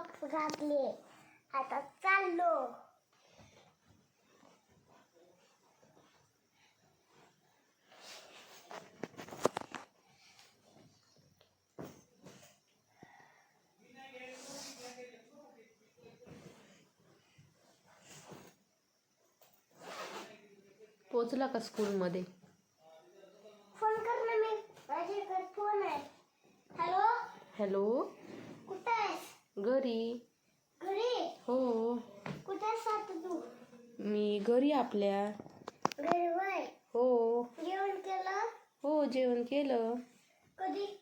Socks घातले आता चाललो. पोचला का स्कूलमध्ये? फोन कर ना मी. माझ्याकडे फोन आहे. हॅलो? हॅलो? घरी. घरी? हो. कुठे तू? मी घरी आपल्या. घरी वय हो. जेवण केलं? हो जेवण केलं. कधी?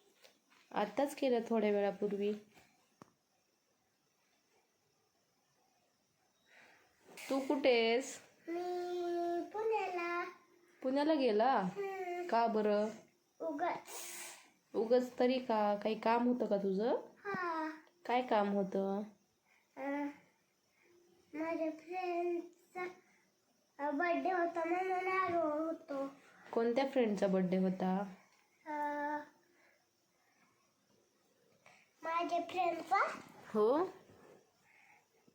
आत्ताच केलं थोड्या वेळापूर्वी. तू कुठेस मी पुण्याला. पुण्याला गेला? का बरं? उगाच. उगच तरी का? काही काम होतं का तुझं? काय काम होतं? माझ्या फ्रेंडचा बर्थडे होता म्हणून आलो होतो. कोणत्या फ्रेंडचा बर्थडे होता? माझ्या फ्रेंडचा हो.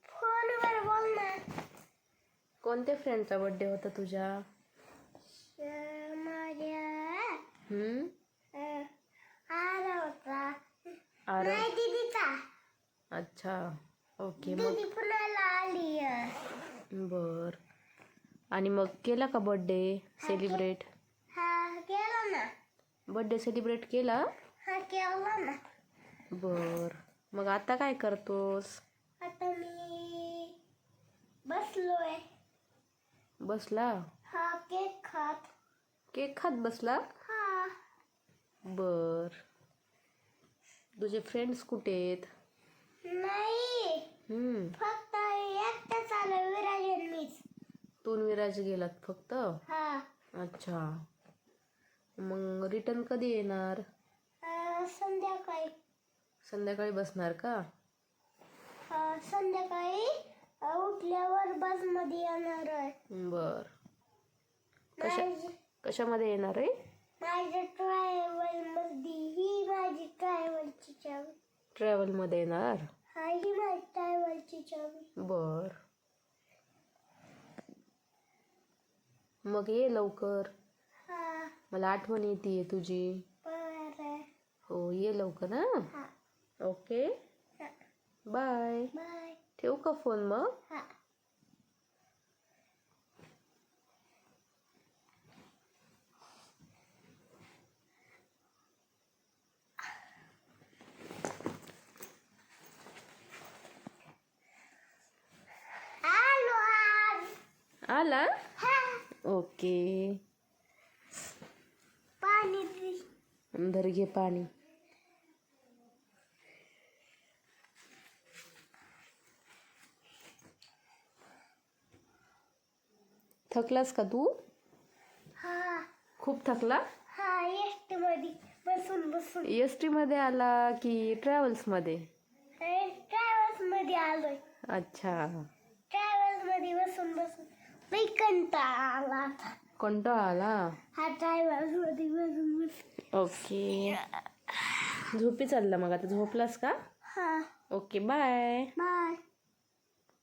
फोनवर बोल ना. कोणत्या फ्रेंडचा बर्थडे होता तुझ्या? माझ्या हम्म अं, आला होता आरव नाही दीदीचा अच्छा. ओके मग. बर. आणि मग केला का बर्थडे सेलिब्रेट हा केला ना. बर्थडे सेलिब्रेट केला? हा केला ना. बर. मग आता काय करतोस? आता मी बसलोय. बसला? हा केक खात. केक खात बसला? हा. बर. तुझे फ्रेंड्स कुठे आहेत? नाही. हम्म. फक्त एकटाच आलं विराजन मीच तू आणि विराज गेलात फक्त? हा. अच्छा. मग रिटर्न कधी येणार? अं, संध्याकाळी. संध्याकाळी बसणार का? हा, संध्याकाळी अं, उठल्यावर बसमध्ये येणार आहे. बर. माझी- कशामध्ये येणार आहे? माझ्या ट्रॅव्हलमध्ये ही माझी ट्रॅव्हलची चावी ट्रॅव्हलमध्ये येणार? हा ही बर. मग ये लवकर. हा. मला आठवण येते तुझी. हो ये लवकर ना हा. ओके. बाय. बाय. ठेवू का फोन मग हा आलो आज आला हा. ओके. पाणी दे. धर घे पाणी. थकलास का तू? हा. खूप थकला? हा एसटी मध्ये बसून बसून. एसमध्ये आला की ट्रॅव्हल्समध्ये? ट्रॅव्हल्समध्ये आलोय. अच्छा ट्रॅव्हल्समध्ये बसून बसून लई कंटाळा आला. कंटाळा आला हा ट्रॅव्हल्समध्ये बसून ओके झोपी चालला मग. आता झोपलास का? हा. Okay bye bye